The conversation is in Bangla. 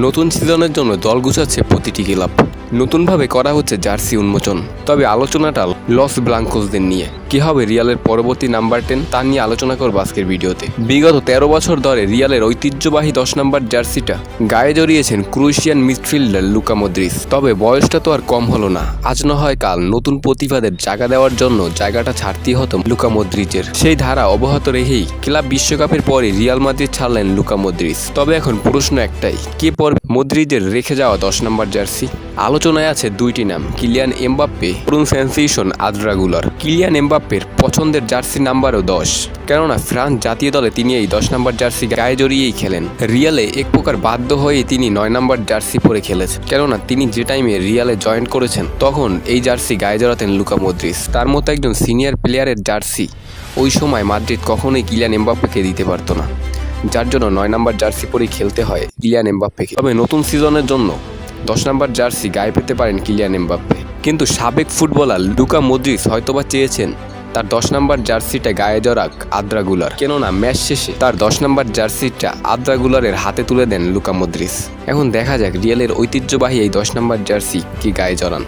নতুন সিজনের জন্য দল গুছাচ্ছে প্রতিটি ক্লাব। নতুনভাবে করা হচ্ছে জার্সি উন্মোচন। তবে আলোচনাটা লস ব্লাঙ্কোসদের নিয়ে। কি হবে রিয়ালের পরবর্তী নাম্বার টেন তা নিয়ে আলোচনা করব আজকের ভিডিওতে। বিগত তেরো বছর ধরে রিয়ালের ঐতিহ্যবাহী দশ নম্বর জার্সিটা গায়ে জড়িয়েছেন ক্রুশিয়ান মিডফিল্ডার লুকা মদ্রিস তবে বয়সটা তো আর কম হলো না। আজ না হয় কাল নতুন প্রতিভাদের জায়গা দেওয়ার জন্য জায়গাটা ছাড়তেই হতো লুকা মদ্রিজের সেই ধারা অব্যাহত রেখেই ক্লাব বিশ্বকাপের পরে রিয়াল মাদ্রিদ ছাড়লেন লুকা মদ্রিস তবে এখন প্রশ্ন একটাই, কে পড়বে মদ্রিদের রেখে যাওয়া দশ নম্বর জার্সি? আলোচনায় আছে দুইটি নাম, কিলিয়ান এমবাপ্পে পুরুন সেন্সেশন আদ্রাগুলার। কিলিয়ান এমবাপ্পের পছন্দের জার্সি নাম্বারও দশ। কেননা ফ্রান্স জাতীয় দলে তিনি এই দশ নম্বর জার্সি গায়ে জড়িয়েই খেলেন। রিয়ালে এক প্রকার বাধ্য হয়ে তিনি নয় নম্বর জার্সি পরে খেলেছেন। কেননা তিনি যে টাইমে রিয়ালে জয়েন করেছেন, তখন এই জার্সি গায়ে জড়াতেন লুকা মদ্রিস তার মতো একজন সিনিয়র প্লেয়ারের জার্সি ওই সময় মাদ্রিদ কখনোই কিলিয়ান এমবাপ্পেকে দিতে পারতো না। যার জন্য নয় নম্বর জার্সি পরেই খেলতে হয় কিলিয়ান এমবাপ্পেকে। তবে নতুন সিজনের জন্য দশ নম্বর জার্সি গায়ে পেতে পারেন কিলিয়ান এমবাপ্পে। কিন্তু সাবেক ফুটবলার লুকা মদ্রিস হয়তোবা চেয়েছেন তার দশ নম্বর জার্সিটা গায়ে জড়াক আদ্রাগুলার। কেননা ম্যাচ শেষে তার দশ নম্বর জার্সিটা আদ্রাগুলারের হাতে তুলে দেন লুকা মদ্রিস এখন দেখা যাক রিয়ালের ঐতিহ্যবাহী এই দশ নম্বর জার্সি কি গায়ে জড়ান।